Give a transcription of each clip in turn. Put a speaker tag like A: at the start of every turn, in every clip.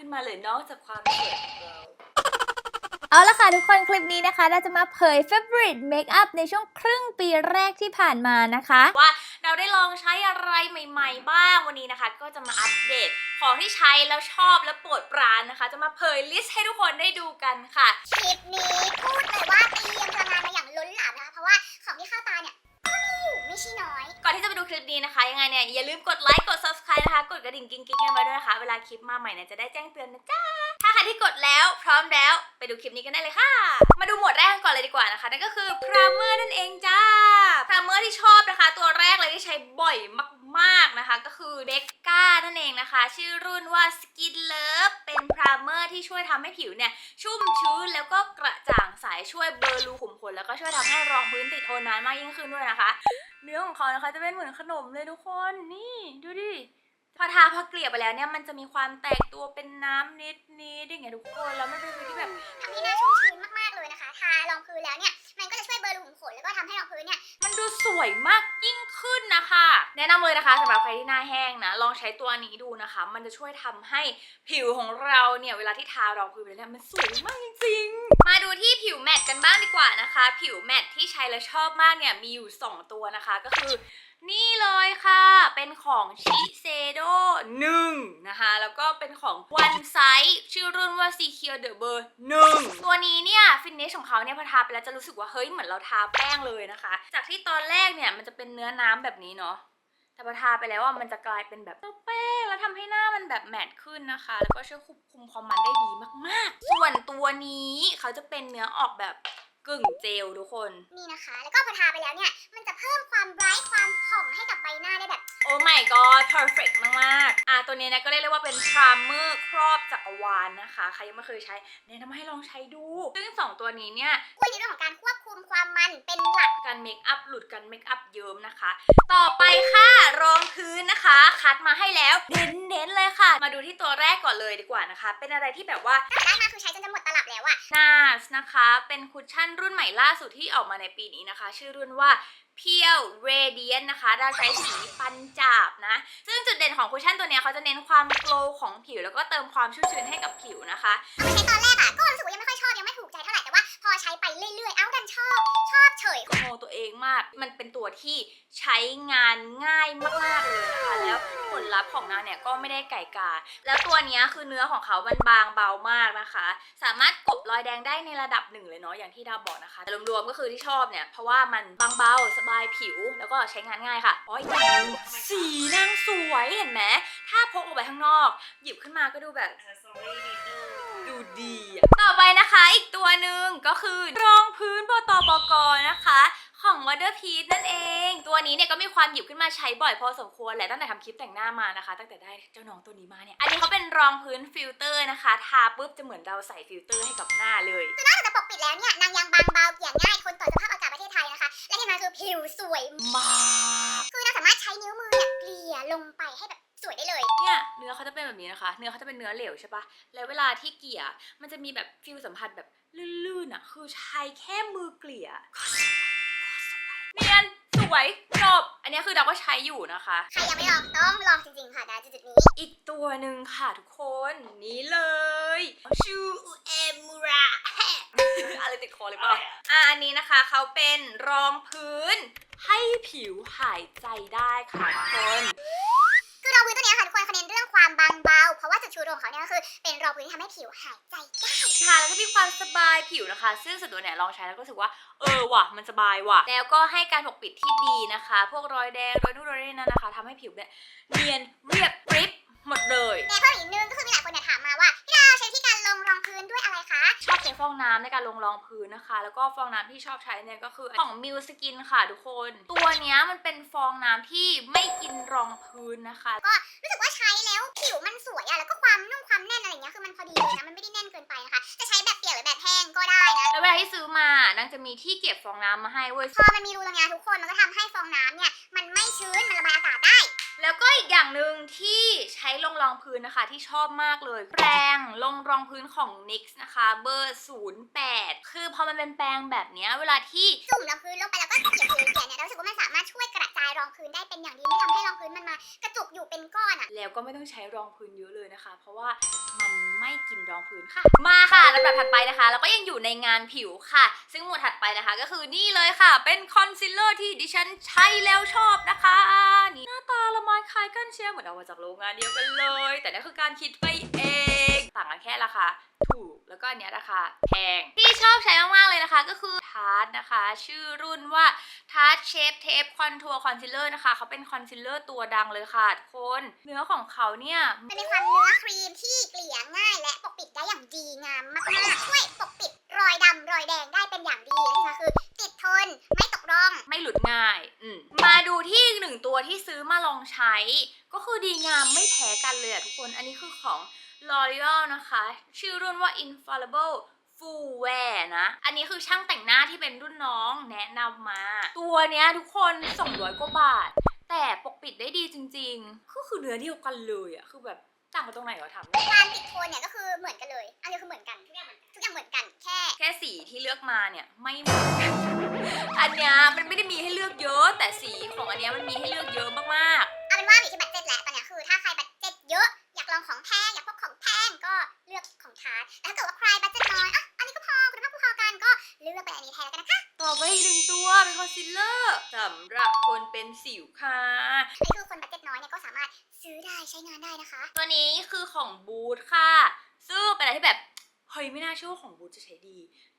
A: ขึ้นมาเลยนอกจากความสวยของเรา
B: เอาละค่ะทุกคนคลิปนี้นะคะ เราจะมาเผย favorite makeup ในช่วงครึ่งปีแรกที่ผ่านมานะคะ
A: ว่าเราได้ลองใช้อะไรใหม่ ๆ บ้างวันนี้นะคะ ก็จะมาอัปเดตของที่ใช้แล้วชอบและโปรดปรานนะคะ จะมาเผยลิสต์ให้ทุกคนได้ดูกันค่ะ
C: คลิปนี้พูดเลยว่าเตรียมพลังงานมาอย่างล้นหลามนะคะ เพราะว่าของที่เข้าตาเนี่ยก็มีอยู่ไม่ใช่น้อย
A: ก่อนที่จะไปดูคลิปนี้นะคะยังไงเนี่ยอย่าลืมกดไลค์กด subscribe นะคะ กดกระดิ่งกิ๊งกิ๊งกันไว้ด้วยนะคะ เวลาคลิปมาใหม่เนี่ยจะได้แจ้งเตือนนะจ๊ะ ถ้าใครที่กดแล้วพร้อมแล้วไปดูคลิปนี้กันได้เลยค่ะ มาดูหมวดแรกกันก่อนเลยดีกว่านะคะนั่นก็คือ primer นั่นเองจ้า primer ที่ชอบนะคะ ตัวแรกเลยที่ใช้บ่อยมากๆนะคะ ก็คือ Becca นั่นเองนะคะ ชื่อรุ่นว่า Skin Love เป็น primer ที่ช่วยทำให้ผิวเนี่ยชุ่มชื้นแล้วก็กระจ่างใสช่วยเบลอรูขุมขนแล้วก็ช่วยทำให้รองพื้นติดทนนานมากยิ่งขึ้นด้วยนะคะ เนื้อของเขานะคะจะเป็นเหมือนขนมเลยทุกคนนี่ดูดิพอทาพอเกลี่ยไปแล้วเนี่ยมันจะมีความแตกตัวเป็นน้ำนิดนิดอย่างเงี้ยทุกคนแล้วมันเป็นฟิลที่แบบ
C: ทำให้หน้าชุ่มชื้นมากๆเลยนะคะ ทารองพื้นแล้วเนี่ย มันก็จะช่วยเบลอรูขุมขนแล้วก็ทำให้รองพื้นเนี่ย
A: มันดูสวยมากยิ่งขึ้นนะคะ แนะนำเลยนะคะสำหรับใครที่หน้าแห้งนะ ลองใช้ตัวนี้ดูนะคะ มันจะช่วยทำให้ผิวของเราเนี่ย เวลาที่ทารองพื้นไปแล้วมันสวยมากจริงๆ มาดูที่ผิวแมตต์กันบ้างดีกว่านะคะ ผิวแมตต์ที่ใช้แล้วชอบมากเนี่ยมีอยู่ 2 ตัวนะคะก็คือ นี่เลยค่ะ เป็นของชิเซโด1นะคะ แล้วก็เป็นของ One Size ชื่อรุ่นว่า Secure the Ber 1ตัวนี้เนี่ย ฟินิชของเขาเนี่ยพอทาไปแล้วจะรู้สึกว่าเฮ้ยเหมือนเราทาแป้งเลยนะคะ จากที่ตอนแรกเนี่ยมันจะเป็นเนื้อน้ำแบบนี้เนาะแต่พอทาไปแล้วอะมันจะกลายเป็นแบบแป้งแล้วทำให้หน้ามันแบบแมตต์ขึ้นนะคะ แล้วก็ช่วยควบคุมความมันได้ดีมาก ๆ ส่วนตัวนี้เขาจะเป็นเนื้อออกแบบ กึ่งเจลทุกคน
C: นี่นะคะ แล้วก็พอทาไปแล้วเนี่ย มันจะเพิ่มความไบรท์ความผ่องให้กับใบหน้าได้แบบ
A: โอ้ my god perfect มากๆอะตัวนี้นะก็เรียกได้ว่าเป็น primer ครอบจักรวาลนะคะ ใครยังไม่เคยใช้แนะนำให้ลองใช้ดู ซึ่งสองตัวนี้เนี่ย
C: ช่วยในเรื่องของการควบคุมความมันเป็นหลัก
A: กันเมคอัพหลุดกันเมคอัพเยิ้มนะคะ ต่อไปค่ะรองพื้นนะคะ คัดมาให้แล้วเน้นๆเลยค่ะ มาดูที่ตัวแรกก่อนเลยดีกว่านะคะ เป็นอะไรที่แบบว่า
C: ตั้งแต่ได้มาคือใช้จนจะหมดตลับแล้วอะ
A: NARS นะคะ เป็นคุชชั่นรุ่นใหม่ล่าสุดที่ออกมาในปีนี้นะคะ ชื่อรุ่นว่าเพียวเรเดียนนะคะเราใช้สีปันจาบนะ ซึ่งจุดเด่นของคุชชั่นตัวนี้เขาจะเน้นความโกลของผิว แล้วก็เติมความชุ่มชื้นให้กับผิวนะคะ
C: ใช้ตอนแรกอะก็ ชอบชอบเฉย
A: โมตัวเองมาก มันเป็นตัวที่ใช้งานง่ายมากๆเลยนะคะแล้วผลลัพธ์ของนางเนี่ยก็ไม่ได้ไก่กา แล้วตัวนี้คือเนื้อของเขามันบางเบามากนะคะ สามารถกบรอยแดงได้ในระดับหนึ่งเลยเนาะอย่างที่ดาวบอกนะคะแต่รวมๆก็คือที่ชอบเนี่ยเพราะว่ามันบางเบาสบายผิวแล้วก็ใช้งานง่ายค่ะอ๋ออย่างสีนางสวยเห็นไหมถ้าพกออกไปข้างนอก หยิบขึ้นมาก็ดูแบบ ดูดีอะต่อไปนะคะอีกตัวหนึ่งก็คือรองพื้นบตบกนะคะของ Water p e a c e นั่นเอง ตัวนี้เนี่ยก็มีความหยิบขึ้นมาใช้บ่อยพอสมควรแหละตั้งแต่ทำคลิปแต่งหน้ามานะคะ ตั้งแต่ได้เจ้าน้องตัวนี้มาเนี่ย อันนี้เขาเป็นรองพื้นฟิลเตอร์นะคะ ทาปุ๊บจะเหมือนเราใส่ฟิลเตอร์ให้กับหน้าเลย
C: นอกจากจะปกปิดแล้วเนี่ยนางยังบางเบาเกลี่ยง่ายทนต่อสภาพอากาศประเทศไทยนะคะ และที่สำคัญคือผิวสวย
A: มาก
C: คือนางสามารถใช้นิ้วมือเนี่ยเกลี่ยลงไปให้แบบ สวยได้เลย
A: เนี่ยเนื้อเขาจะเป็นแบบนี้นะคะ เนื้อเขาจะเป็นเนื้อเหลวใช่ปะแล้วเวลาที่เกลี่ยมันจะมีแบบฟิลสัมผัสแบบลื่นๆอะ คือใช้แค่มือเกลี่ยก็สวยก็สวยเนียนสวยจบอันนี้คือเราก็ใช้อยู่นะคะ
C: ใครยังไม่ลองต้องลองจริงๆค่ะนะจุดๆนี้
A: อีกตัวหนึ่งค่ะทุกคนนี่เลยชูเอมูระอะไรติดคอเลยป่ะอะอันนี้นะคะเขาเป็นรองพื้นให้ผิวหายใจได้ค่ะทุกคน
C: คื อรองพื้นตัวเนี้ยค่ะทุกคนเขาเน้นเรื่องความบางเบา เพราะว่าจุดชูโรงของเขาเนี่ยก็คือเป็นรองพื้นที่ทำให้ผิวหายใจได้
A: ทาแล้วก็มีความสบายผิวนะคะ ซึ่งส่วนตัวเนี่ยลองใช้แล้วก็รู้สึกว่าเออว่ะมันสบายว่ะ แล้วก็ให้การปกปิดที่ดีนะคะ พวกรอยแดงรอยนู่นรอยนี่นั่นนะคะทำให้ผิวเนี่ยเนียนเรียบกริบหมดเลย
C: แต่เพิ่มอีกนึงก็คือมีหลายคนเนี่ยถามมาว่าพี่ดาวใช้วิธีการ ลงรองพื้นด้วยอะไรคะ
A: ชอบใช้ฟองน้ำในการลงรองพื้นนะคะ แล้วก็ฟองน้ำที่ชอบใช้เนี่ยก็คือของมิวสกินค่ะทุกคน ตัวเนี้ยมันเป็นฟองน้ำที่ไม่กินรองพื้นนะคะ
C: รู้สึกว่าใช้แล้วผิวมันสวยอะแล้วก็ความนุ่มความแน่นอะไรอย่างเงี้ยคือมันพอดีเลยนะมันไม่ได้แน่นเกินไปนะคะ จะใช้แบบเปียกหรือแบบแห้งก็ได้นะ
A: แล้วเวลาที่ซื้อมานางจะมีที่เก็บฟองน้ำมาให้เว้ย
C: พอมันมีรูตรงเนี้ยทุกคนมันก็ทำให้ฟองน้ำเนี่ยมันไม่ชื้นมันระบายอากาศได้
A: แล้วก็อีกอย่างหนึ่งที่ใช้ลงรองพื้นนะคะที่ชอบมากเลย แปรงลงรองพื้นของ NYX นะคะเบอร์ 08 คือพอมันเป็นแปรงแบบเนี้ยเวลาที่
C: จุ่มรองพื้นลงไปแล้วก็เขี่ยๆเขี่ยๆเนี่ยเรารู้สึกว่ามันสามารถช่วยกระจายรองพื้นได้เป็นอย่างดีไม่ทำให้รองพื้นมันมากระจุกอยู่เป็นก้อนอะ
A: แล้วก็ไม่ต้องใช้รองพื้นเยอะเลยนะคะ เพราะว่ามัน ไม่กินรองพื้นค่ะ มาค่ะลำดับถัดไปนะคะแล้วก็ยังอยู่ในงานผิวค่ะ ซึ่งหมวดถัดไปนะคะ ก็คือนี่เลยค่ะ เป็นคอนซีลเลอร์ที่ดิฉันใช้แล้วชอบนะคะนี่หน้าตาละไมคล้ายกันเชียวเหมือนเอามาจากโรงงานเดียวกันเลย แต่นั่นคือการคิดไปเอง ต่างกันแค่ราคาถูกแล้วก็อันเนี้ยราคาแพง ที่ชอบใช้มาก ๆ เลยนะคะก็คือทาร์ตนะคะ ชื่อรุ่นว่าทาร์ตเชฟเทปคอนทัวร์คอนซีลเลอร์นะคะ เขาเป็นคอนซีลเลอร์ตัวดังเลยค่ะทุกคน เนื้อของเขาเนี่ย
C: มันมีความเนื้อครีมที่เกลี่ยง่าย และปกปิดได้อย่างดีงามมากๆช่วยปกปิดรอยดำรอยแดงได้เป็นอย่างดีและที่สำคัญคือติดทนไม่ตกร่อง
A: ไม่หลุดง่ายอืมมาดูที่อีกหนึ่งตัวที่ซื้อมาลองใช้ ก็คือดีงามไม่แพ้กันเลยอะทุกคนอันนี้คือของ L'Oreal นะคะ ชื่อรุ่นว่า Infallible Full Wear นะ อันนี้คือช่างแต่งหน้าที่เป็นรุ่นน้องแนะนำมา ตัวเนี้ยทุกคน200กว่าบาท แต่ปกปิดได้ดีจริงๆ ก็คือเนื้อเดียวกันเลยอะคือแบบต่างกันตรงไหนเหรอถามหน่อย
C: การติดโทนเนี่ยก็คือเหมือนกันเลยอันนี้คือเหมือนกันทุกอย่างเหมือนทุกอย่างเหมือนกันแค่
A: แค่สีที่เลือกมาเนี่ยไม่เหมือนกัน อันเนี้ยมันไม่ได้มีให้เลือกเยอะ แต่สีของอันเนี้ยมันมีให้เลือกเยอะมาก
C: เอาเป็นว่าอยู่ที่บัตเจ็ตแหละตอนเนี้ยคือถ้าใครบัตเจ็ตเยอะอยากลองของแพงอยาก เลือกของทาร์ตแต่ถ้าเกิดว่าใครบัตเจ็ตน้อยอะอันนี้ก็พอคุณภาพก็พอกันก็เลือกเป็นอันนี้แทนแล้วกันนะคะ
A: ๆต่อไปอีกหนึ่งตัวเป็นคอนซีลเลอร์สำหรับคนเป็นสิวค่ะ
C: อันนี้คือคนบัตเจ็ตน้อยเนี่ยก็สามารถซื้อได้ใช้งานได้นะคะ
A: ตัวนี้คือของบูธค่ะ ซึ่งเป็นอะไรที่แบบเฮ้ยไม่น่าเชื่อว่าของบูธจะใช้ดี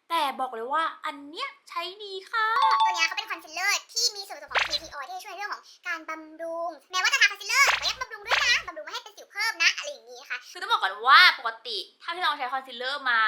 A: แต่บอกเลยว่าอันเนี้ยใช้ดีค่ะ
C: ตัวเนี้ยเขาเป็นคอนซีลเลอร์ที่มีส่วนผสมของ PTO ที่จะช่วยในเรื่องของการบำรุง แม้ว่าจะทาคอนซีลเลอร์แต่ก็ยังบำรุงด้วยนะบำรุงไม่ให้เป็นสิว เพิ่มนะอะไรอย่างนี้ค่ะ
A: คือต้องบอกก่อนว่าปกติถ้าที่ลองใช้คอนซีลเลอร์มา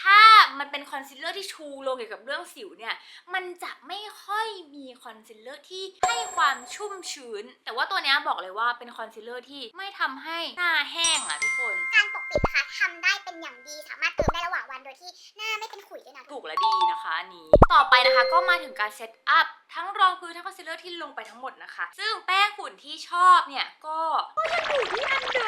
A: ถ้ามันเป็นคอนซีลเลอร์ที่ชูโรงเกี่ยวกับเรื่องสิวเนี่ย มันจะไม่ค่อยมีคอนซีลเลอร์ที่ให้ความชุ่มชื้น แต่ว่าตัวเนี้ยบอกเลยว่าเป็นคอนซีลเลอร์ที่ไม่ทำให้หน้าแห้งอะทุกคน
C: การปกปิดนะคะทำได้เป็นอย่างดีสามารถเติมได้ระหว่างวันโดยที่หน้าไม่เป็นขุยด้วยนะ
A: ถูกและดีนะคะอันนี้ ต่อไปนะคะก็มาถึงการเซตอัพทั้งรองพื้นทั้งคอนซีลเลอร์ที่ลงไปทั้งหมดนะคะ ซึ่งแป้งฝุ่นที่ชอบเนี่ยก็ก็ยังอยู่ที่อันเดิม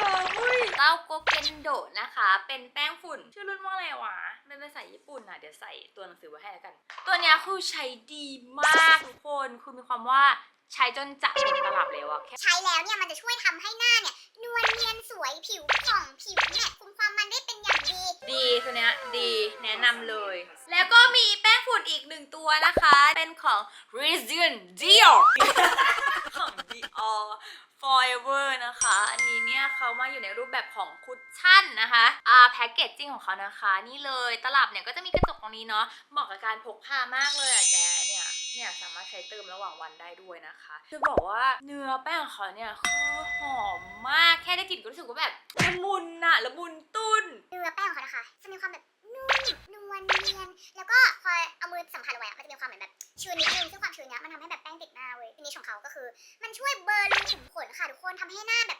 A: เว้ยเต้าโกเกนโดะนะคะ เป็นแป้งฝุ่น ชื่อรุ่นว่าอะไรวะมันเป็นภาษาญี่ปุ่นอะเดี๋ยวใส่ตัวหนังสือไว้ให้แล้วกัน ตัวเนี้ยคือใช้ดีมากทุกคน คือมีความว่าใช้จนจะเป็นตลับแล้วอะแค่
C: ใช้แล้วเนี่ยมันจะช่วยทำให้หน้าเนี่ยนวลเนียนสวยผิวผ่องผิวแมตต์คุมความมันได้เป็นอย่างดี
A: ดีตัวเนี้ยดีแนะนำเลย แล้วก็มีแป้งฝุ่นอีกหนึ่งตัวนะคะ เป็นของ Resident Dior ของ Dior Forever นะคะ อันนี้เนี่ยเขามาอยู่ในรูปแบบของคุชชั่นนะคะอ่าแพ็กเกจจิ้งของเขานะคะ นี่เลยตลับเนี่ยก็จะมีกระจกตรงนี้เนาะเหมาะกับการพกพามากเลยอะแกเนี่ยเนี่ยสามารถใช้เติมระหว่างวันได้ด้วยนะคะจะบอกว่าเนื้อแป้งของเขาเนี่ยคือหอมมากแค่ได้กลิ่นก็รู้สึกว่าแบบละมุนอะละมุนตุ้น
C: เนื้อแป้งของเขานะคะจะมีความแบบนุ่ม วลเนียนแล้วก็พอเอามือสัมผัสเอาไว้อะมันจะมีความเหมือนแบบชื้นนิดนึงซึ่งความชื้นเนี้ยมันทำให้แบบแป้งติดหน้าเว้ยฟินิชของเขาก็คือ มันช่วยเบลอร์รูขุมขนค่ะทุกคนทำให้หน้าแบบ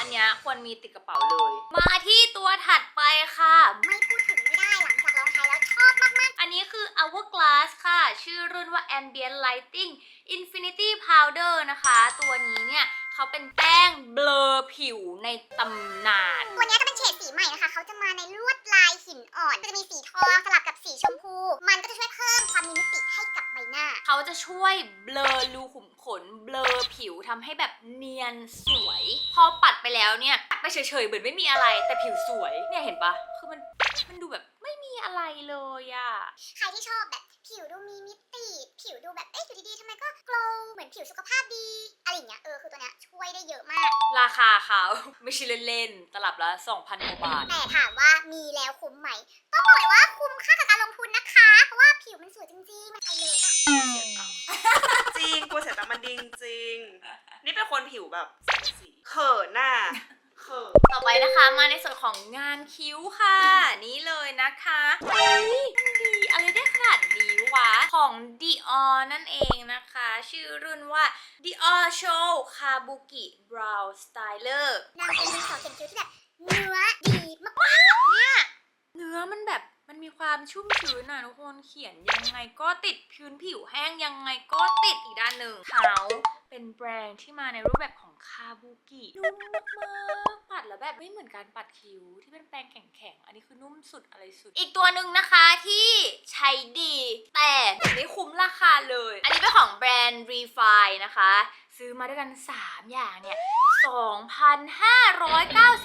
A: อันเนี้ยควรมีติดกระเป๋าเลย มาที่ตัวถัดไปค่ะ
C: ไม่พูดถึงไม่ได้หลังจากลองใช้แล้วชอบมาก
A: อันนี้คือ Hourglass ค่ะ ชื่อรุ่นว่า Ambient Lighting Infinity Powder นะคะ ตัวนี้เนี่ย เขาเป็นแป้งเบลอผิวในตำนาน
C: ๆตัวเนี้ยจะเป็นเฉดสีใหม่นะคะ เขาจะมาในลวดลายหินอ่อนมันจะมีสีทองสลับกับสีชมพู มันก็จะช่วยเพิ่มความมีมิติให้กับใบหน้า
A: เขาจะช่วยเบลอรูขุมขน เบลอผิวทำให้แบบเนียนสวย พอปัดไปแล้วเนี่ยปัด ไปเฉยๆเหมือนไม่มีอะไร แต่ผิวสวยเนี่ยเห็นปะคือมันมันดูแบบไม่มีอะไรเลยอะ
C: ใครที่ชอบแบบผิวดูมีมิติ ผิวดูแบบเอ๊ะอยู่ดีๆทำไมก็โกลว์เหมือนผิวสุขภาพดีอะไรอย่างเงี้ยเออคือตัวเนี้ยช่วยได้เยอะมาก
A: ราคาเขาไม่ใช่เล่นๆตลับละ2,000กว่าบาท
C: แต่ถามว่ามีแล้วคุ้มไหมต้องบอกเลยว่าคุ้มค่ากับการลงทุนนะคะ เพราะว่าผิวมันสวยจริงๆมันไอเลิฟอะ
D: จริงกลัวเสียตังค์มันดีจริงๆนี่เป็นคนผิวแบบสีสีเขินน่ะ เขิน
A: ต่อไปนะคะมาในส่วนของงานคิ้วค่ะ นี่เลยนะคะเฮ้ยมันดีอะไรได้ขนาดนี้วะ ของ Dior นั่นเองนะคะ ชื่อรุ่นว่า Dior Show Kabuki Brow Styler
C: นางเป็นดินสอเขียนคิ้วที่แบบเนื้อดีมาก
A: เนี่ยเนื้อมันแบบมันมีความชุ่มชื้นอะทุกคนเขียนยังไงก็ติดพื้นผิวแห้งยังไงก็ติดอีกด้านหนึ่งเขาเป็นแบรนด์ที่มาในรูปแบบของ บุกินุ่มมากๆปัดแล้วแบบไม่เหมือนการปัดคิ้วที่เป็นแปรงแข็งๆ อันนี้คือนุ่มสุดอะไรสุด อีกตัวหนึ่งนะคะที่ใช้ดี แต่ไม่คุ้มราคาเลย อันนี้เป็นของแบรนด์ Refine นะคะ ซื้อมาด้วยกัน 3 อย่างเนี่ย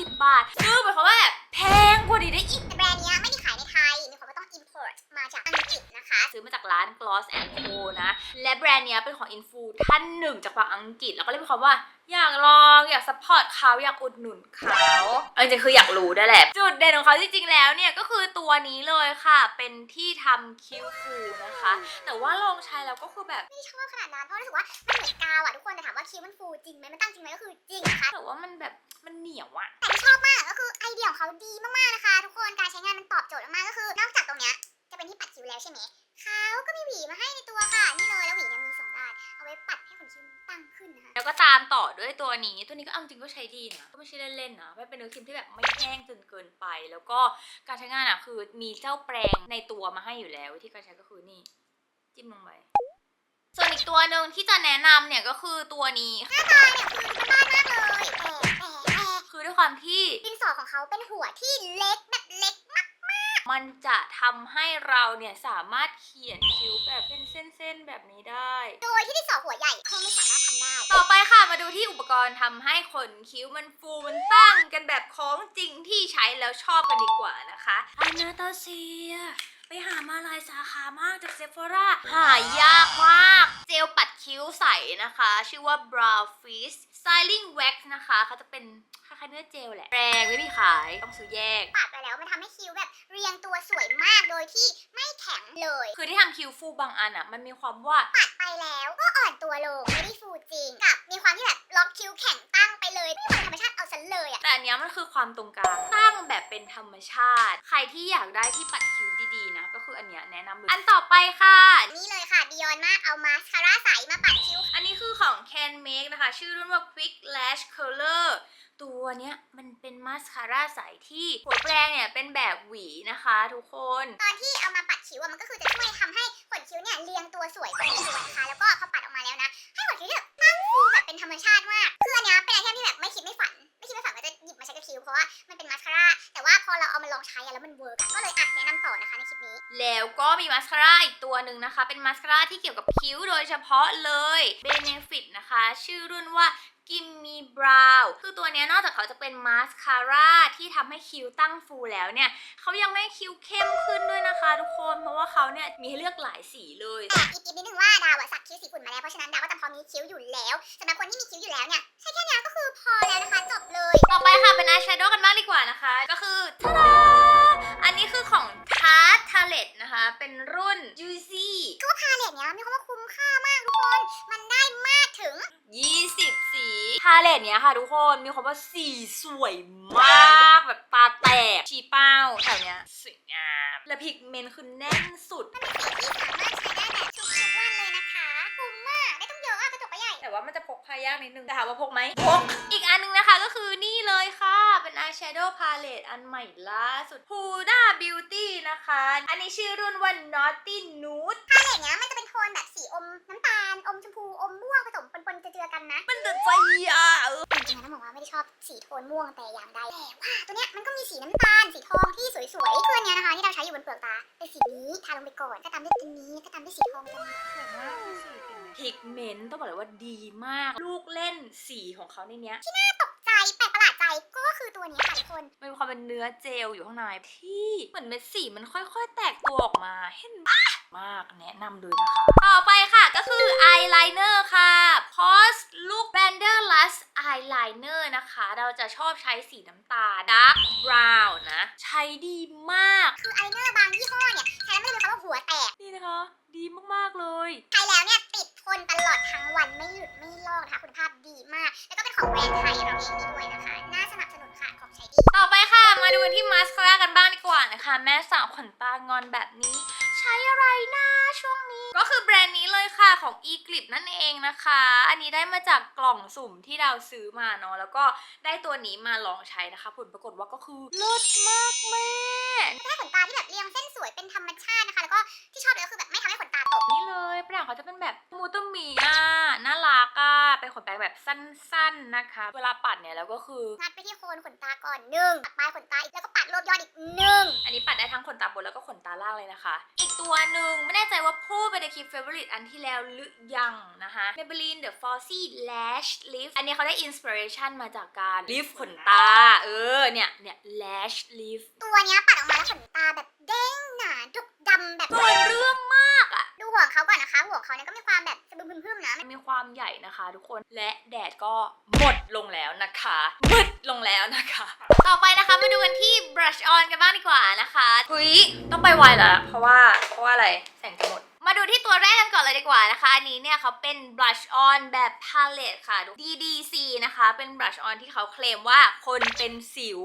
A: 2,590 บาท ซื้อหมายความว่าแบบแพงกว่านี้ได้อีก
C: แต่แบรนด์เนี้ยไม่ได้ขายในไทยมีความว่าต้อง import มาจากอังกฤษนะคะ
A: ซื้อมาจากร้าน Gloss Co นะ และแบรนด์เนี้ยเป็นของอินฟูท่านหนึ่งจากฝั่งอังกฤษ แล้วก็เลยมีความว่า อยากลองอยากสปอร์ตเขาอยากอุดหนุนเขาเอาจริงๆคืออยากรู้ด้วยแหละ จุดเด่นของเขาจริงๆแล้วเนี่ยก็คือตัวนี้เลยค่ะ เป็นที่ทำคิ้วฟูนะคะ แต่ว่าลองใช้แล้วก็คือแบบ
C: ไม่ชอบขนาดนั้นเพราะรู้สึกว่ามันเหมือนกาวอะทุกคนแต่ถามว่าคิ้วมันฟูจริงไหมมันตั้งจริงไหมก็คือจริงนะคะ
A: แต่ว่ามันแบบมันเหนียวอะ
C: แต่ที่ชอบมากก็คือไอเดียของเขาดีมากๆนะคะ ทุกคนการใช้งานมันตอบโจทย์มากๆก็คือ นอกจากตรงเนี้ยจะเป็นที่ปัดคิ้วแล้วใช่ไหมเขาก็มีหวีมาให้ในตัวค่ะนี่เลยแล้วหวีเนี่ยมีสองด้านเอาไว้ปัด
A: แล้วก็ตามต่อด้วยตัวนี้ตัวนี้ก็เอาจริงก็ใช้ดีนะก็ไม่ใช่เล่นๆนะไม่เป็นเนื้อครีมที่แบบไม่แห้งจนเกินไป แล้วก็การใช้งานอะคือมีเจ้าแปรงในตัวมาให้อยู่แล้ววิธีการใช้ก็คือนี่ จิ้มลงไปส่วนอีกตัวหนึ่งที่จะแนะนำเนี่ยก็คือตัวนี้
C: หน้าตาเนี่ยคือมันบ้านมากเลยแต่แต่แต่
A: คือด้วยความที่
C: ดินสอของเขาเป็นหัวที่เล็กแบบเล็กมาก
A: มันจะทำให้เราเนี่ยสามารถเขียนคิ้วแบบเป็นเส้นๆแบบนี้ได้
C: โดยที่ดินสอหัวใหญ่เขาไม่สามารถทำได้
A: ต่อไปค่ะมาดูที่อุปกรณ์ทำให้ขนคิ้วมันฟูมันตั้งกันแบบของจริงที่ใช้แล้วชอบกันดีกว่านะคะอนาตาเซีย ไปหามาหลายสาขามากจากเซฟ h o ราหายากมาก เจลปัดคิ้วใสนะคะ ชื่อว่า Brow Fizz Styling Wax นะคะเขาจะเป็นคล้ายๆเนื้อเจลแหละแปรงไม่มีขาย ต้องซื้อแยก
C: ปาดไปแล้วมันทำให้คิ้วแบบเรียงตัวสวยมากโดยที่ไม่แข็งเลย
A: คือที่ทำคิ้วฟูบางอันอะ มันมีความว่า
C: ปัดไปแล้วก็อ่อนตัวลงไม่ได้ฟูจริงกับมีความที่แบบล็อกคิ้วแข็งตั้งไปเลยไม่เหมือนธรรมชาติเอาซะเลยอะ
A: แต่อันเนี้ยมันคือความตรงกลางตั้งแบบเป็นธรรมชาติ ใครที่อยากได้ที่ปัดคิ้วดีๆ นะก็คืออันเนี้ยแนะนำเลยอันต่อไปค่ะ
C: นี่เลยค่ะดิออนมากเอามาสคาร่าใสมาปัดคิ้ว
A: อันนี้คือของ Can Make นะคะ ชื่อรุ่นว่า Quick Lash Curler ตัวเนี้ยมันเป็นมาสคาร่าใสที่หัวแปรงเนี่ยเป็นแบบหวีนะคะทุกคน
C: ตอนที่เอามาปัดคิ้วอะมันก็คือจะช่วยทำให้ขนคิ้วเนี่ยเรียงตัวสวยตรงตัวนะคะแล้วก็พอปัดออกมาแล้วนะ ให้ขนคิ้วเนี่ยตั้งฟูแบบเป็นธรรมชาติมาก เพราะว่ามันเป็นมาสคาร่าแต่ว่าพอเราเอามาลองใช้อะแล้วมันเวิร์กก็เลยอะแนะนำต่อนะคะในคลิปนี้
A: แล้วก็มีมาสคาร่าอีกตัวหนึ่งนะคะ เป็นมาสคาร่าที่เกี่ยวกับคิ้วโดยเฉพาะเลย Benefit นะคะ ชื่อรุ่นว่า Gimme Brow คือตัวเนี้ยนอกจากเขาจะเป็นมาสคาร่าที่ทำให้คิ้วตั้งฟูแล้วเนี่ย เขายังไม่ให้คิ้วเข้มขึ้นด้วยนะคะทุกคน เพราะว่าเขาเนี่ยมีให้เลือกหลายสีเลย
C: แต่อีกนิดนึงว่าดาวอะสักคิ้วสีฝุ่นมาแล้ว เพราะฉะนั้นดาวก็จะพอมีคิ้วอยู่แล้วสำหรับคนที่มีคิ้วอยู่แล้วเนี่ย ใช้แค่เนี้ยก็คือพอแล้วนะคะจบเลย
A: ต่อไปค่ะเป็นอายแชโดว์กันบ้างดีกว่านะคะ ก็คือทาดาอันนี้คือของ Tarte Palette นะคะ เป็นรุ่น Juicy
C: ก็พาเลตเนี้ยมีความว่าคุ้
A: เลตเนี้ยค่ะทุกคนมีความว่าสีสวยมากแบบตาแตกชี้เป้าแถวเนี้ยสวยงาม และพิกเมนต์คือแน่นสุด
C: มันเป็นสีที่สามารถ ว่า
A: มันจะพกพายากนิดนึงแต่ถามว่าพกไหมพก อีกอันนึงนะคะก็คือนี่เลยค่ะ เป็น eyeshadow palette อันใหม่ล่าสุด Huda Beauty นะคะ อันนี้ชื่อรุ่นว่า Naughty Nude
C: พาเลตเนี้ยมันจะเป็นโทนแบบสีอมน้ำตาล อมชมพู อมม่วงผสมปนๆเจือๆกันนะ
A: มันจะใจอะเออ
C: จริงๆแล้วต้องบอกว่าไม่ได้ชอบสีโทนม่วงแต่อย่างใดแต่ว่าตัวเนี้ยมันก็มีสีน้ำตาล สีทองที่สวยๆคืออันเนี้ยนะคะที่เราใช้อยู่บนเปลือกตาเป็นสีนี้ทาลงไปก่อนก็ตามด้วยตัวนี้ก็ตามด้วยสีทองตัวนี้
A: พิกเมนต์ต้องบอกเลยว่าดีมาก ลูกเล่นสีของเขาในเนี้ย
C: ตกใจแปลกประหลาดใจก็คือตัวนี้ค่ะทุกคน
A: มันมีความเป็นเนื้อเจลอยู่ข้างในที่เหมือนเม็ดสีมันค่อยๆ แตกตัวออกมา เห็นปะมากแนะนำเลยนะคะ ต่อไปค่ะก็คืออายไลเนอร์ค่ะ Pose Look Blender Lust Eyeliner นะคะ เราจะชอบใช้สีน้ำตาล Dark Brown นะ ใช้ดีมาก
C: คือไอลายเนอร์บางยี่ห้อเนี่ยใช้ แล้วไม่ได้เป็นคำว่าหัวแตก
A: นี่นะคะ ดีมากๆเลย
C: ใช้แล้วเนี่ยติดทนตลอดทั้งวันไม่หลุดไม่ลอกนะคะคุณภาพดีมาก แล้วก็เป็นของแบรนด์ไทยเราเองนี่ด้วยนะคะ น่าสนับสนุนค่ะของใช้ดี
A: ต่อไปค่ะ มาดูกันที่มาสคาร่ากันบ้างดีกว่านะคะ แม่สาวขนตางอนแบบนี้ ใช้อะไรนะช่วงนี้ ก็คือแบรนด์นี้เลยค่ะ ของ e c l i p นั่นเองนะคะ อันนี้ได้มาจากกล่องสุ่มที่เราซื้อมาเนาะแล้วก็ได้ตัวนี้มาลองใช้นะคะ ผลปรากฏว่าก็คือเลิศมากแม่
C: ได้ขนตาที่แบบเรียงเส้นสวยเป็นธรรมชาตินะคะ แล้วก็ที่ชอบเลยก็คือแบบไม่ นตาตก
A: นี่เลยปลางเขาจะเป็นแบบมูตมีอะน่ารักอะเป็นขนแปรงแบบสั้นๆนะคะ เวลาปัดเนี่ยแล้วก็คือ
C: งัดไปที่โคนขนตาก่อนหนึ่งปัดปลายขนตาอีกแล้วก็ปัดรอบยอดอีกหนึ่ง
A: อันนี้ปัดได้ทั้งขนตาบนแล้วก็ขนตาล่างเลยนะคะ อีกตัวหนึ่งไม่แน่ใจว่าพูดไปในคลิป favorite อันที่แล้วหรือยังนะคะ Maybelline The Falsy Lash Lift อันนี้เขาได้อินสปิเรชันมาจากการลิฟขนตา เออเนี่ยเนี่ย Lash Lift
C: ตัวเนี้ยปัดออกมาแล้วขนตาแบบเด้งหนาดุกดำแบบ
A: เกินเรื่องมากอะ
C: ดูหัวเขาก่อนนะคะหัวเขาเนี่ยก็มีความแบบสะบึมพึ่มๆนะ
A: มันมีความใหญ่นะคะ ทุกคนและแดดก็หมดลงแล้วนะคะมืดลงแล้วนะคะ ต่อไปนะคะมาดูกันที่ brush on กันบ้างดีกว่านะคะหุยต้องไปไวแล้วเพราะว่าเพราะว่าอะไรแสงจะหมดมาดูที่ตัวแรกกันก่อนเลยดีกว่านะคะ อันนี้เนี่ยเขาเป็น blush on แบบ palette ค่ะ DDC นะคะ เป็น blush on ที่เขาเคลมว่าคนเป็นสิว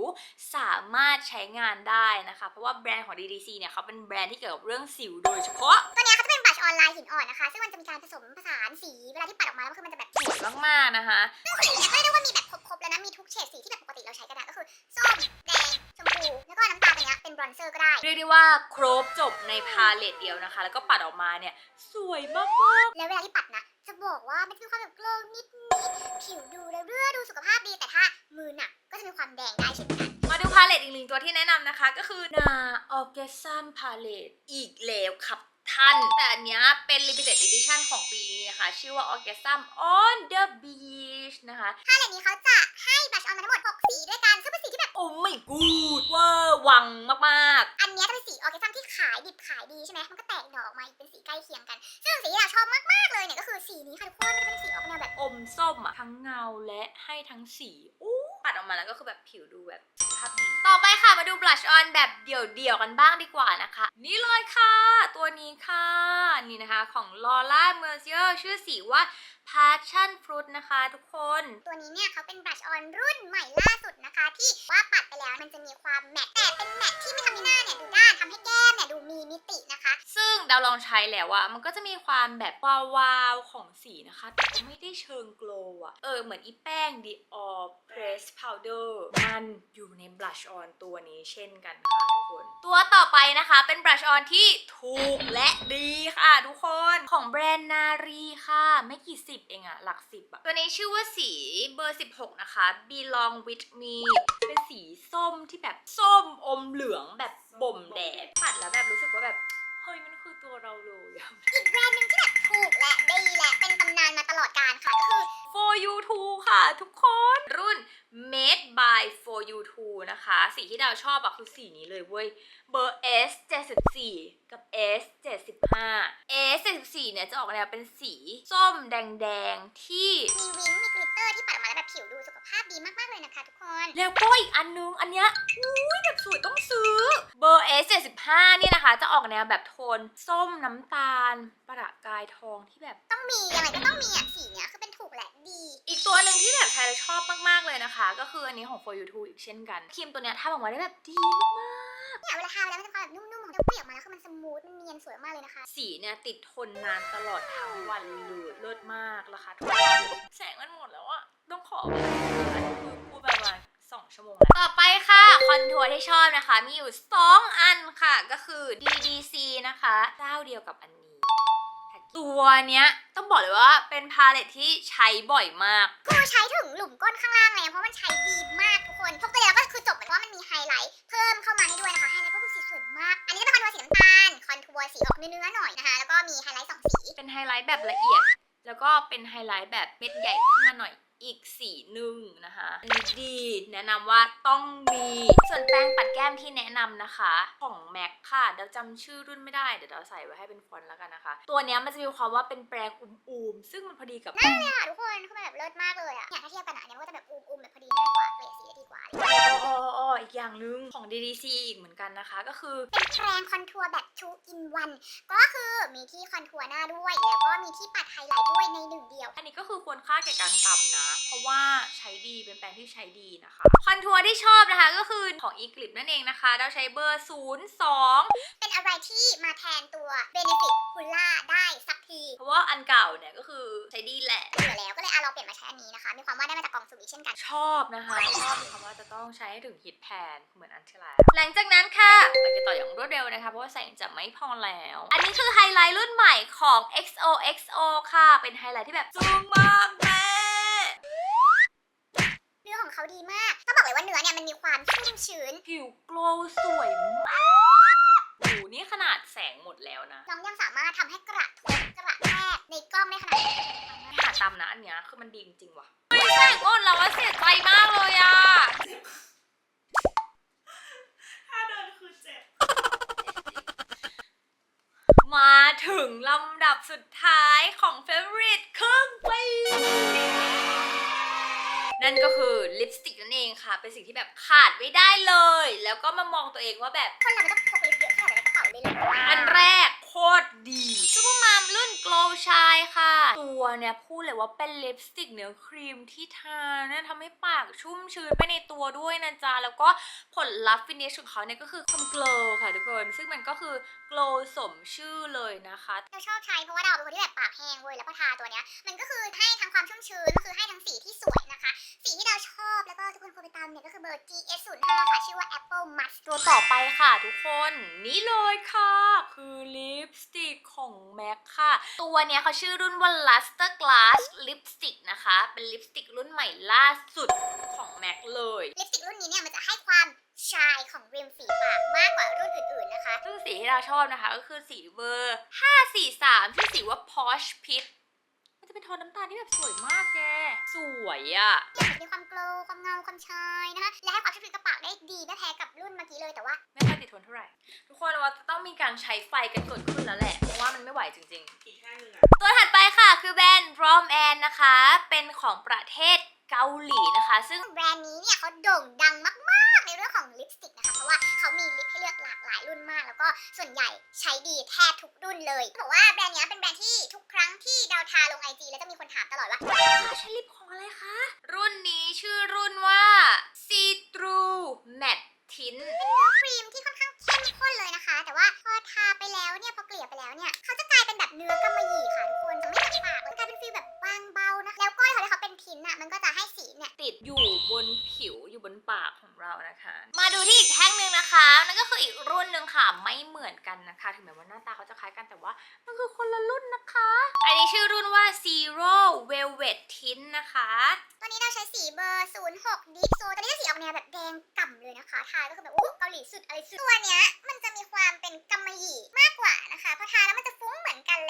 A: สามารถใช้งานได้นะคะ เพราะว่าแบรนด์ของ DDC เนี่ยเขาเป็นแบรนด์ที่เกี่ยวกับเรื่องสิวโดยเฉพาะ
C: ตัวเนี้ยเขาจะเป็นบัช ออนไลน์หินอ่อนนะคะ ซึ่งมันจะมีการผสมผสานสีเวลาที่ปัดออกมาแล้วก็คือมันจะแบบ
A: สวยมากๆนะคะ
C: ซึ่งสีเนี่ยก็เรียกได้ว่ามีแบบครบๆแล้วนะมีทุกเฉดสีที่แบบปกติเราใช้กันนะก็คือส้มแดงชมพูแล้วก็น้ำตาลตัวเนี้ยเป็นบรอนเซอร์ก็ได้
A: เรียกได้ว่าครบจบในพาเลตเดียวนะคะ แล้วก็ปัดออกมาเนี่ยสวยมาก
C: แล้วเวลาที่ปัดนะ จะบอกว่ามันจะมีความแบบโกลว์นิดๆผิวดูแล้วเรื่อดูสุขภาพดีแต่ถ้ามือหนักก็จะมีความแดงได้เช่นกัน
A: ๆมาดูพาเลตอีกหนึ่งตัวที่แนะนำนะคะ ก็คือนาออ g เกซัมพาเลตอีกแล้วครับ ท่าน แต่อันเนี้ยเป็น limited edition ของปีนี้นะคะ ชื่อว่า Orgasm on the Beach นะคะ
C: ถ้าเลนนี้เขาจะให้บัชออนมาทั้งหมด 6 สีด้วยกัน ซึ่งเป็นสีที่แบบ
A: โอ้ไม่กูดเวอร์วังมาก
C: อันเนี้ยจะเป็นสีออร์แกซัมที่ขายดิบขายดีใช่ไหมมันก็แตกหน่อออกมาอีกเป็นสีใกล้เคียงกัน ซึ่งสีที่เราชอบมากๆเลยเนี่ยก็คือสีนี้ค่ะทุกคนมันจะเป็นสีออกแนวแบบ
A: ๆ อมส้มอะทั้งเงาและให้ทั้งสีอู้ปัดออกมาแล้วก็คือแบบผิวดูแบบสุขภาพดี ต่อไปค่ะมาดู blush on แบบเดี่ยวๆกันบ้างดีกว่านะคะ นี่เลยค่ะ ตัวนี้ค่ะ นี่นะคะของ Laura Mercier ชื่อสีว่า Passion Fruit นะคะทุกคน
C: ตัวนี้เนี่ยเขาเป็นบลัชออนรุ่นใหม่ล่าสุดนะคะ ที่ว่าปัดไปแล้วมันจะมีความแมตต์แต่เป็นแมตต์ที่ไม่ทำให้หน้าเนี่ยดูด้านทำให้แก้มเนี่ยดูมีมิตินะคะ
A: ซึ่งดาวลองใช้แล้วอะมันก็จะมีความแบบวาวๆของ สีนะคะ แต่ก็ไม่ได้เชิงโกลว์อะเออ เหมือนอีแป้ง Dior Press Powder มันอยู่ใน blush on ตัวนี้เช่นกันค่ะทุกคน ตัวต่อไปนะคะเป็น blush on ที่ถูกและดีค่ะทุกคนของแบรนด์นารีค่ะ ไม่กี่สิบเองอะหลักสิบอะตัวนี้ชื่อว่าสีเบอร์ 16 นะคะ Belong with me เป็นสีส้มที่แบบส้มอมเหลืองแบบบ่มแดดปัดแล้วแบบรู้สึกว่าแบบ เฮ้ย มันคือตัวเราเลยอะ
C: อีกแบรนด์หนึ่งที่แบบถูกและดีและเป็นตำนานมาตลอดกาลค่ะก็คือ
A: For You 2ค่ะทุกคน รุ่น Made by For You 2นะคะ สีที่ดาวชอบอะคือสีนี้เลยเว้ย เบอร์ S 74กับ S 75 S 74เนี่ยจะออกแนวเป็นสี ส้มแดง ๆ ที่
C: มีวิงมีกลิตเตอร์ที่ปัดออกมาแล้วแบบผิวดูสุขภาพดีมาก ๆ เลยนะคะทุกคน
A: แล้วก็อีกอันนึงอันเนี้ยอุ้ยแบบสวยต้องซื้อ เบอร์ S 75 เนี่ยนะคะ จะออกแนวแบบโทน ส้มน้ำตาล ประกายทองที่แบบ
C: ต้องมียังไงก็ต้องมีอะสีเนี้ยคือเป็นถูกและดี
A: อีกตัวหนึ่งที่แบบใช้แล้วชอบมากๆเลยนะคะ ก็คืออันนี้ของ For You 2อีกเช่นกันครีมตัวเนี้ยทำออกมาได้แบบดีมาก
C: เนี่ยเวลาทาไปแล้วมันจะความแบบนุ่มๆของจะเปรี้ยวออกมาแล้วคือมันสมูทมันเนียนสวยมากเลยนะคะ
A: ๆสีเนี่ยติดทนนานตลอดทั้งวันเลยเลิศมากราคาถูกแสงมันหมดแล้วอะต้องขอไปอันนี้คือ พูดประมาณสองชั่วโมงแล้ว ต่อไปค่ะ คอนทัวร์ที่ชอบนะคะ มีอยู่ 2 อันค่ะ ก็คือ DDC นะคะเจ้าเดียวกับอันนี้ตัวเนี้ยต้องบอกเลยว่าเป็นพาเลตที่ใช้บ่อยมาก
C: คือใช้ถึงหลุมก้นข้างล่างเลยเพราะมันใช้ดีมากทุกคนพกไปแล้วก็คือจบเหมือนว่ามันมีไฮไลท์เพิ่มเข้ามาให้ด้วยนะคะไฮไลท์ก็คือสีสวยมาก อันนี้จะเป็นคอนทัวร์สีน้ำตาลคอนทัวร์สีออกเนื้อๆหน่อยนะคะแล้วก็มีไฮไลท์สองสี
A: เป็นไฮไลท์แบบละเอียด แล้วก็เป็นไฮไลท์แบบเม็ดใหญ่ขึ้นมาหน่อย อีกสีหนึ่งนะคะอันนี้ดีแนะนำว่าต้องมี ส่วนแป้งปัดแก้มที่แนะนำนะคะ ของ MAC ค่ะเดี๋ยวจำชื่อรุ่นไม่ได้เดี๋ยวเราใส่ไว้ให้เป็นฟอนต์แล้วกันนะคะ ตัวเนี้ยมันจะมีความว่าเป็นแปรงอุ้มๆซึ่งมันพอดีกับ
C: เนี่ยค่ะทุกคนคือมันแบบเลิศมากเลยอะเนี่ยถ้าเทียบกันอะอันเนี้ยมันก็จะแบบอุ้มๆแบบพอดีมากกว่าเกลี่ยสีได้ดีกว่าอะไรอย่างเงี้ย
A: อ๋ออ๋ออ๋ออีกอย่างหนึงของ DDC อีกเหมือนกันนะคะ ก็คือ
C: เป็นแปรงคอนทัวร์แบบ two in one ก็คือมีที่คอนทัวร์หน้าด้วย แล้วก็มีที่ปัดไฮไลท์ด้วยในหนึ่งเดียว
A: อันนี้ก็คือควรค่าแก่การตำนะเพราะว่าใช้ดีเป็นแปรงที่ใช้ดีนะคะคอนทัวร์ที่ชอบนะคะก็คือของ e c l i p นั่นเองนะคะเราใช้เบอร์ 02
C: เป็นอะไรที่มาแทนตัว Benefit Hula ได้สักที
A: เพราะว่าอันเก่าเนี่ยก็คือใช้ดีแหละ
C: เบื่อแล้วก็เลยอะเราเปลี่ยนมาใช้อันนี้นะคะ มีความว่าได้มาจากกล่องสุ่มอีกเช่นกัน
A: ชอบนะคะชอบมีคำว่าจะต้องใช้ให้ถึงฮิตแพนเหมือนอันที่แล้วหลังจากนั้นค่ะไปกันต่ออย่างรวดเร็วนะคะเพราะว่าแสงจะไม่พอแล้ว อันนี้คือไฮไลท์รุ่นใหม่ของ XOXO ค่ะ เป็นไฮไลท์ที่แบบจุงมากแม่
C: เนื้อ ของเขาดีมากต้องบอกเลยว่าเนื้อเนี่ยมันมีความชุ่มชื้น
A: ผิวโกลว์สวยมากโอ้โหนี่ขนาดแสงหมดแล้วนะ
C: น้องยังสามารถทำให้กระทบกระแทกในกล้องได้ขนาดนี้
A: ไม่หาตามนะอันเนี้ยคือมันดีจริงๆว่ะเฮ้ยแสงหมดแล้วว่าเสียใจมากเลยอะ
D: ถ้าเดินคือเจ็บ
A: มาถึงลำดับสุดท้ายของ Favorite ครึ่ นั่นก็คือลิปสติกนั่นเองค่ะ เป็นสิ่งที่แบบขาดไม่ได้เลย แล้วก็มามองตัวเองว่าแบบ
C: คนเราไม่ต้องพกลิปเยอะขนาดในกระเป๋าเลยเลย
A: อันแรก โคตรดีซูเปอร์มัมรุ่น Glow Shine ค่ะ ตัวเนี่ยพูดเลยว่าเป็นลิปสติกเนื้อครีมที่ทาเนี่ยทำให้ปากชุ่มชื้นไปในตัวด้วยนะจ๊ะ แล้วก็ผลลัพธ์ฟินิชของเขาเนี่ยก็คือความ glow ค่ะทุกคน ซึ่งมันก็คือ glow สมชื่อเลยนะคะ
C: เราชอบใช้เพราะว่าเราเป็นคนที่แบบปากแห้งเว้ยแล้วพอทาตัวเนี้ยมันก็คือให้ทั้งความชุ่มชื้นก็คือให้ทั้งสีที่สวยนะคะ สีที่เราชอบแล้วก็ทุกคนควรไปตามเนี่ยก็คือเบอร์ GS05 ค่ะชื่อว่า Apple Musk
A: ตัวต่อไปค่ะ ทุกคน นี่เลยค่ะ คือลิปสติกของ MAC ค่ะ ตัวเนี้ยเขาชื่อรุ่นว่า Luster Glass Lipstick นะคะ เป็นลิปสติกรุ่นใหม่ล่าสุดของ MAC เลย
C: ลิปสติกรุ่นนี้เนี่ยมันจะให้ความชายของริมฝีปากมากกว่ารุ่นอื่นๆนะคะ
A: ซึ่งสีที่เราชอบนะคะ ก็คือสีเบอร์ 543ชื่อสีว่า Posh Pit มัน จะเป็นโทนน้ำตาลที่แบบสวยมากแก สวยอะ
C: เนี่ยมันมีความโกลว์ความเงา ความชายนะคะ และให้ความชุ่มชื้นกระเป๋าได้ดีไม่แพ้กับรุ่นเมื่อกี้เลยแต่ว่า
A: ไม่ค่อยติดทนเท่าไหร่ ทุกคนว่าจะต้องมีการใช้ไฟกันเกิดขึ้นแล้วแหละ เพราะว่ามันไม่ไหวจริงๆ
D: อีกแค่หนึงอะ
A: ตัวถัดไปค่ะคือแบรนด์ Rom An นะคะ เป็นของประเทศเกาหลีนะคะ ซึ่ง
C: แบรนด์นี้เนี่ยเขาโด่งดังมากๆในเรื่อง ของลิปสติกนะคะเพราะว่าเขามีลิปให้เลือกหลากหลายรุ่นมาก แล้วก็ส่วนใหญ่ใช้ดีแทบทุกรุ่นเลยบอกว่าแบรนด์เนี้ยเป็นแบรนด์ที่ทุกครั้งที่ดาวทาลงไอจีแล้วจะมีคนถามตลอดว่า
A: ใช้ลิปของอะไรคะ รุ่นนี้ชื่อรุ่นว่า See Through Matte Tint
C: ครีมที่ค่อนข้างเข้มข้นเลยนะคะ แต่ว่าพอทาไปแล้วเนี่ยพอเกลี่ยไปแล้วเนี่ยเขาจะกลายเป็นแบบเนื้อกำมะหยี่ค่ะทุกคนจะไม่ติดปากเลยกลายเป็นฟีลแบบบางเบานะคะแล้วก้อยเขาที่เขาเป็น พินท์อะมันก็จะให้สีเนี่ย
A: ติดอยู่บนผิวอยู่บนปากของเรานะคะ มาดูที่อีกแท่งหนึ่งนะคะนั่นก็คืออีกรุ่นหนึ่งค่ะไม่เหมือนกันนะคะ ถึงแม้ว่าหน้าตาเขาจะคล้ายกันแต่ว่ามันคือคนละรุ่นนะคะ อันนี้ชื่อรุ่นว่า Zero Velvet Tint นะคะ
C: ตัวนี้เราใช้สีเบอร์ 06 Deep So ตัวนี้จะสีออกแนวแบบแดงก่ำเลยนะคะทาก็คือแบบอู้เกาหลีสุดอะไรสุดตัวเนี้ยมันจะมีความเป็นกำมะหยี่มากกว่านะคะพอทาแล้วมันจะฟุ้งเหมือนกันแหละ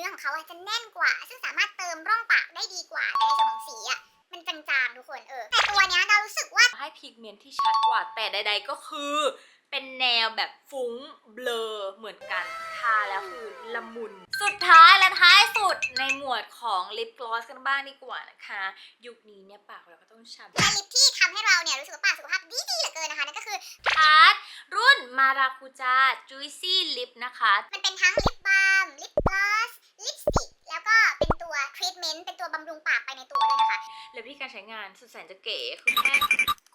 C: นี้ยเหมือนเนื้อของเขาอะจะแน่นกว่า ซึ่งสามารถเติมร่องปากได้ดีกว่า แต่ในส่วนของสีอะมันจางๆทุกคนเออ แต่ตัวเนี้ยเรารู้สึกว่า
A: ให้พิกเมนต์ที่ชัดกว่า แต่ใด ๆ ก็คือเป็นแนวแบบฟุ้งเบลอเหมือนกัน ทาแล้วคือละมุน สุดท้ายและท้ายสุดในหมวดของลิปกลอสกันบ้างดีกว่านะคะ ยุคนี้เนี่ยปากเราก็ต้องฉ่ำ
C: และลิปที่ทำให้เราเนี่ยรู้สึกว่าปากสุขภาพดีๆเหลือเกินนะคะนั่นก็คือ
A: ทาร์ตรุ่นมาราคูจา Juicy Lip นะคะ
C: มันเป็นทั้งลิปบาล์มลิปกลอสลิปสติกแล้วก็เป็นตัวท รีทเมนต์เป็นตัวบำรุงปากไปในตัวด้วยนะคะ
A: และวิธีการใช้งานสุดแสนจะเก๋คือแค่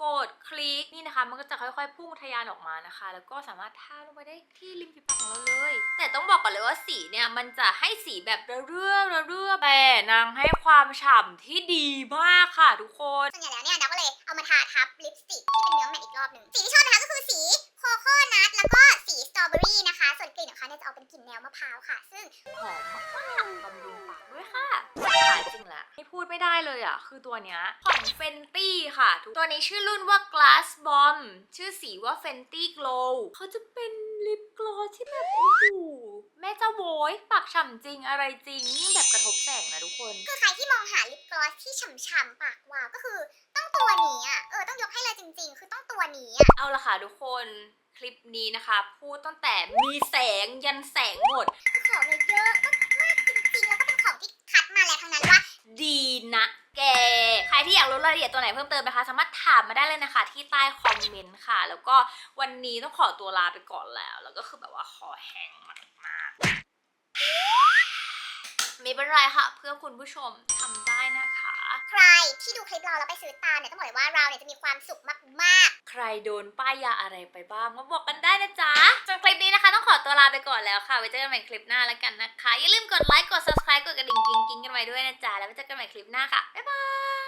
A: กดคลิกนี่นะคะ มันก็จะค่อยๆพุ่งทะยานออกมานะคะ แล้วก็สามารถทาลงไปได้ที่ริมฝีปากของเราเลย แต่ต้องบอกก่อนเลยว่าสีเนี่ยมันจะให้สีแบบระเรื่อระเรื่อแต่นางให้ความฉ่ำที่ดีมากค่ะทุกคน
C: ส่วนใหญ่แล้วเนี่ยเราก็เลยเอามาทาทับลิปสติกที่เป็นเนื้อแมตต์อีกรอบหนึ่งสีที่ชอบนะคะก็คือสีโคโค่นัทแล้วก็สีสตรอเบอรี่นะคะ ส่วนกลิ่นของเขาเนี่ยจะออกเป็นกลิ่นแนวมะพร้าวค่ะ ซึ่ง
A: หอมมากๆบำรุงปาก ด้วยค่ะขายจริงแหละไม่พูดไม่ได้เลยอะ คือตัวเนี้ยของ Fenty ค่ะทุกตัวนี้ชื่อรุ่นว่า Glass Bomb ชื่อสีว่า Fenty Glow เขาจะเป็นลิปกลอสที่แบบโอ้โหแม่เจ้าโวยปากฉ่ำจริงอะไรจริงยิ่งแบบกระทบแสงนะทุกคน
C: คือใครที่มองหาลิปกลอสที่ฉ่ำๆปากวาวก็คือต้องตัวนี้อะเออต้องยกให้เลยจริง ๆ คือต้องตัวนี้อะ
A: เอาละค่ะทุกคนคลิปนี้นะคะ พูดตั้งแต่มีแสงยันแสงหมด
C: คือของเนี่ยเยอะมาก ที่คัดมาแล้วทั้งนั้นว่า
A: ดีนะแกใครที่อยากรู้รายละเอียดตัวไหนเพิ่มเติมนะคะ สามารถถามมาได้เลยนะคะ ที่ใต้คอมเมนต์ค่ะ แล้วก็วันนี้ต้องขอตัวลาไปก่อนแล้ว แล้วก็คือแบบว่าขอแห้งมากๆไม่เป็นไรค่ะ เพื่อคุณผู้ชมทำได้นะคะ
C: ใครที่ดูคลิปเราแล้วไปซื้อตามเนี่ยต้องบอกเลยว่าเราเนี่ยจะมีความสุขมากๆ
A: ใครโดนป้ายยาอะไรไปบ้างมาบอกกันได้นะจ๊ะสำหรับคลิปนี้นะคะ ต้องขอตัวลาไปก่อนแล้วค่ะไว้เจอกันใหม่คลิปหน้าแล้วกันนะคะอย่าลืมกดไลค์กด subscribe กดกระดิ่งกิ้งๆกันไว้ด้วยนะจ๊ะแล้วไปเจอกันใหม่คลิปหน้าค่ะบ๊ายบาย